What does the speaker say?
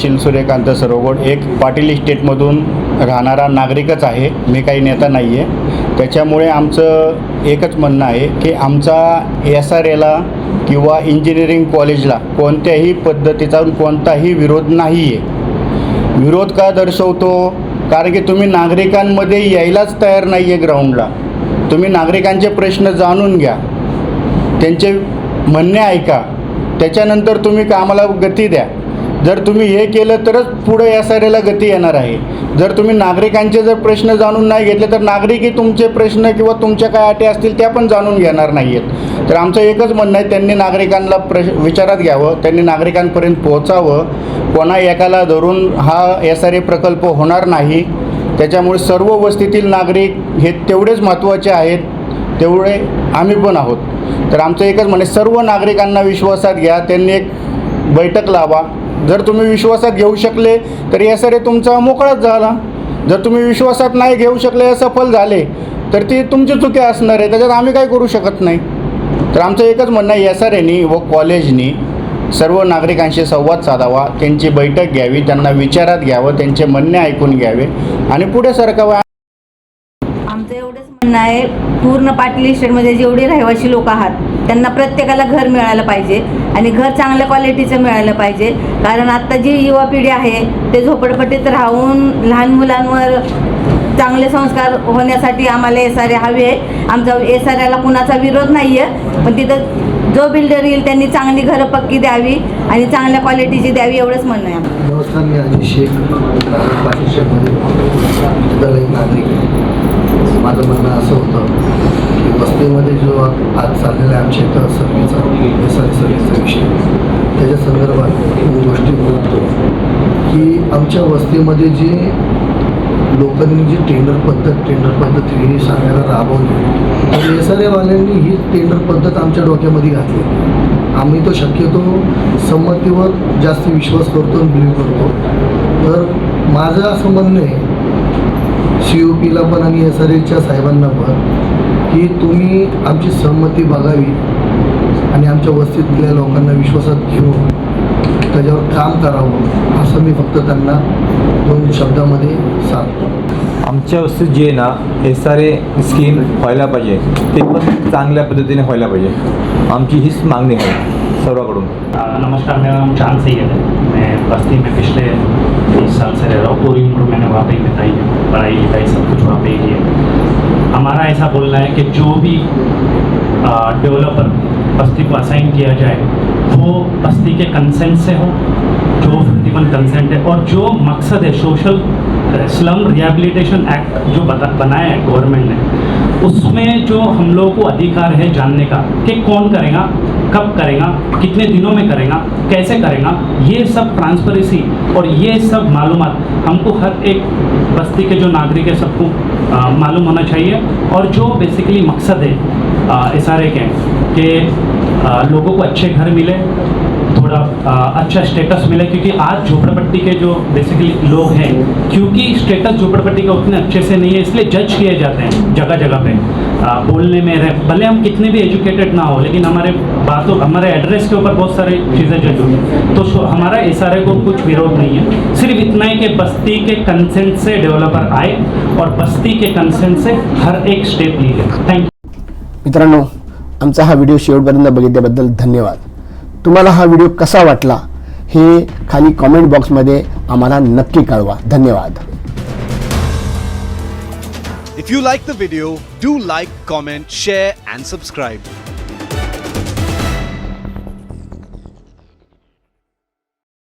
सुशील सूर्यकांत सरोगोड एक पाटील इस्टेटमधून राहणारा नागरिकच आहे. मी काही नेता नाही आहे त्याच्यामुळे आमचं एकच म्हणणं आहे की आमचा एस आर एला किंवा इंजिनिअरिंग कॉलेजला कोणत्याही पद्धतीचा कोणताही विरोध नाही आहे विरोध का दर्शवतो? कारण की तुम्ही नागरिकांमध्ये यायलाच तयार नाही आहे ग्राउंडला तुम्ही नागरिकांचे प्रश्न जाणून घ्या. त्यांचे म्हणणे ऐका. त्याच्यानंतर तुम्ही कामाला गती द्या. जर तुम्ही हे केलं तरच पुढे या साऱ्याला गती येणार आहे. जर तुम्ही नागरिकांचे जर प्रश्न जाणून नाही घेतले तर नागरिकही तुमचे प्रश्न किंवा तुमच्या काय अटी असतील त्या पण जाणून घेणार नाही आहेत तर आमचं एकच म्हणणं आहे त्यांनी नागरिकांना प्रश विचारात घ्यावं त्यांनी नागरिकांपर्यंत पोहोचावं. कोणा एकाला धरून हा एस आर ए प्रकल्प होणार नाही. त्याच्यामुळे सर्व वस्तीतील नागरिक हे तेवढेच महत्त्वाचे आहेत तेवढे आम्ही पण आहोत. तर आमचं एकच म्हणे सर्व नागरिकांना विश्वासात घ्या त्यांनी एक बैठक लावा. जर तुम्ही विश्वासात घेऊ शकले तर येस आर ए तुमचा मोकळाच झाला. जर तुम्ही विश्वासात नाही घेऊ शकले सफल झाले तर ती तुमची चुकी असणार आहे त्याच्यात आम्ही काही करू शकत नाही. तर आमचं एकच म्हणणं आहे एस आर एनी व कॉलेजनी सर्व नागरिकांशी संवाद साधावा त्यांची बैठक घ्यावी त्यांना विचारात घ्यावं त्यांचे म्हणणे ऐकून घ्यावे आणि पुढे सरकावं नाही पूर्ण पाटील इस्टेटमध्ये जेवढे रहिवासी लोक आहात त्यांना प्रत्येकाला घर मिळालं पाहिजे आणि घर चांगल्या क्वालिटीचं मिळालं पाहिजे. कारण आत्ता जी युवा पिढी आहे ते झोपडपट्टीत राहून लहान मुलांवर चांगले संस्कार होण्यासाठी आम्हाला एस आर ए हवे आहे. आमचा एस आर एला कुणाचा विरोध नाही आहे पण तिथं जो बिल्डर येईल त्यांनी चांगली घरं पक्की द्यावी आणि चांगल्या क्वालिटीची द्यावी एवढंच म्हणणं आहे नमस्कार मी अजय शेख नागरिक माझं म्हणणं असं होतं की वस्तीमध्ये जो आज चाललेला आहे आमच्या इथं सर्वेचा एस सर्वेचा विषय. त्याच्या संदर्भात मी गोष्टी बोलतो की आमच्या वस्तीमध्ये जे लोकांनी जी टेंडर पद्धत टेंडर पद्धत ही सांगायला राबवली तर एस आर एवाल्यांनी ही टेंडर पद्धत आमच्या डोक्यामध्ये घातली. आम्ही तो शक्यतो संमतीवर जास्त विश्वास करतो आणि बिलीव्ह करतो. तर माझं असं म्हणणं आहे सी ओ पीला पण आणि एस आर एच्या साहेबांना पण की तुम्ही आमची सहमती बघावी आणि आमच्या वस्तीतल्या लोकांना विश्वासात घेऊन त्याच्यावर काम करावं असं मी फक्त त्यांना दोन शब्दामध्ये सांगतो. आमच्या वस्तीत जे आहे ना एस आर ए स्कीम व्हायला पाहिजे. ते पण चांगल्या पद्धतीने व्हायला पाहिजे. आमची हीच मागणी आहे. सर्वांकडून. नमस्कार मेरा नाम चाँद सैयद है मैं बस्ती में पिछले तीस साल से रह रहा हूँ. पूरी उम्र मैंने वहाँ पे ही बिताई है, पढ़ाई लिखाई सब कुछ वहाँ पे ही की है. हमारा ऐसा बोलना है कि जो भी डेवलपर बस्ती को असाइन किया जाए, वो बस्ती के कंसेंट से हो, जो प्रतिबल कंसेंट है, और जो मकसद है सोशल स्लम रिहेबिलिटेशन एक्ट जो बनाया है गवर्नमेंट ने, उसमें जो हम लोगों को अधिकार है जानने का, कि कौन करेगा? कब करेगा कितने दिनों में करेगा कैसे करेगा ये सब ट्रांसपेरेंसी और ये सब मालूम हमको हर एक बस्ती के जो नागरिक है सबको मालूम होना चाहिए। और जो बेसिकली मकसद है एस आर के कि लोगों को अच्छे घर मिले थोड़ा आ, अच्छा स्टेटस मिले क्योंकि आज झोपड़पट्टी के जो बेसिकली लोग हैं क्योंकि स्टेटस झोपड़पट्टी का उतने अच्छे से नहीं है इसलिए जज किए जाते हैं जगह जगह पे। आ, बोलने में रह भले हम कितने भी एजुकेटेड ना हो लेकिन हमारे बातों हमारे एड्रेस के ऊपर बहुत सारी चीज़ें जज होती हैं। तो हमारा एस को कुछ विरोध नहीं है। सिर्फ इतना ही कि बस्ती के कंसेंट से डेवलपर आए और बस्ती के कंसेंट से हर एक स्टेप ली जाए थैंक यू मित्रांनो आमचा हा व्हिडिओ शेवटपर्यंत बघितल्याबद्दल धन्यवाद. तुम्हाला हा व्हिडिओ कसा वाटला हे खाली कॉमेंट बॉक्समध्ये आम्हाला नक्की कळवा. धन्यवाद. If you like the video, do like, comment, share, and subscribe.